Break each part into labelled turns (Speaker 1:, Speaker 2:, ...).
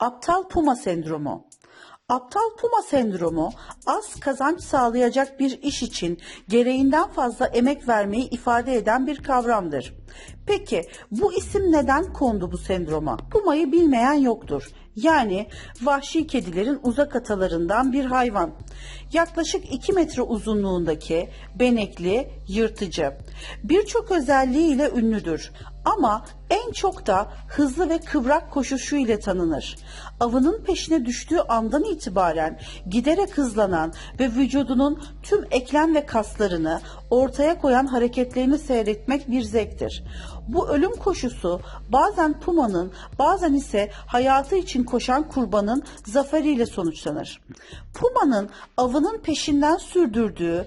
Speaker 1: Aptal Puma sendromu. Aptal Puma sendromu az kazanç sağlayacak bir iş için gereğinden fazla emek vermeyi ifade eden bir kavramdır. Peki bu isim neden kondu bu sendroma? Puma'yı bilmeyen yoktur. Yani vahşi kedilerin uzak atalarından bir hayvan. Yaklaşık 2 metre uzunluğundaki benekli, yırtıcı. Birçok özelliğiyle ünlüdür ama en çok da hızlı ve kıvrak koşuşu ile tanınır. Avının peşine düştüğü andan itibaren giderek hızlanan ve vücudunun tüm eklem ve kaslarını ortaya koyan hareketlerini seyretmek bir zevktir. Bu ölüm koşusu bazen pumanın bazen ise hayatı için koşan kurbanın zaferiyle sonuçlanır. Pumanın avının peşinden sürdürdüğü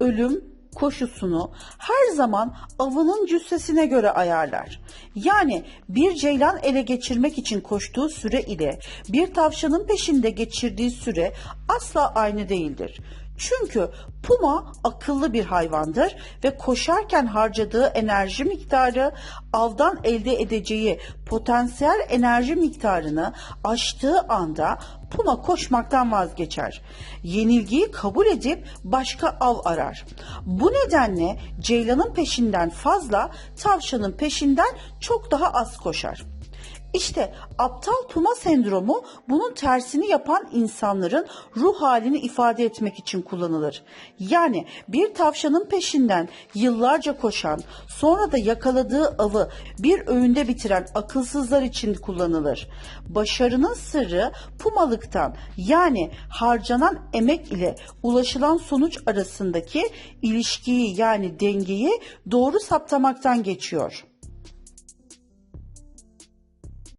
Speaker 1: ölüm koşusunu her zaman avının cüssesine göre ayarlar. Yani bir ceylan ele geçirmek için koştuğu süre ile bir tavşanın peşinde geçirdiği süre asla aynı değildir. Çünkü puma akıllı bir hayvandır ve koşarken harcadığı enerji miktarı avdan elde edeceği potansiyel enerji miktarını aştığı anda puma koşmaktan vazgeçer. Yenilgiyi kabul edip başka av arar. Bu nedenle ceylanın peşinden fazla, tavşanın peşinden çok daha az koşar. İşte aptal puma sendromu bunun tersini yapan insanların ruh halini ifade etmek için kullanılır. Yani bir tavşanın peşinden yıllarca koşan, sonra da yakaladığı avı bir öğünde bitiren akılsızlar için kullanılır. Başarının sırrı pumalıktan yani harcanan emek ile ulaşılan sonuç arasındaki ilişkiyi yani dengeyi doğru saptamaktan geçiyor.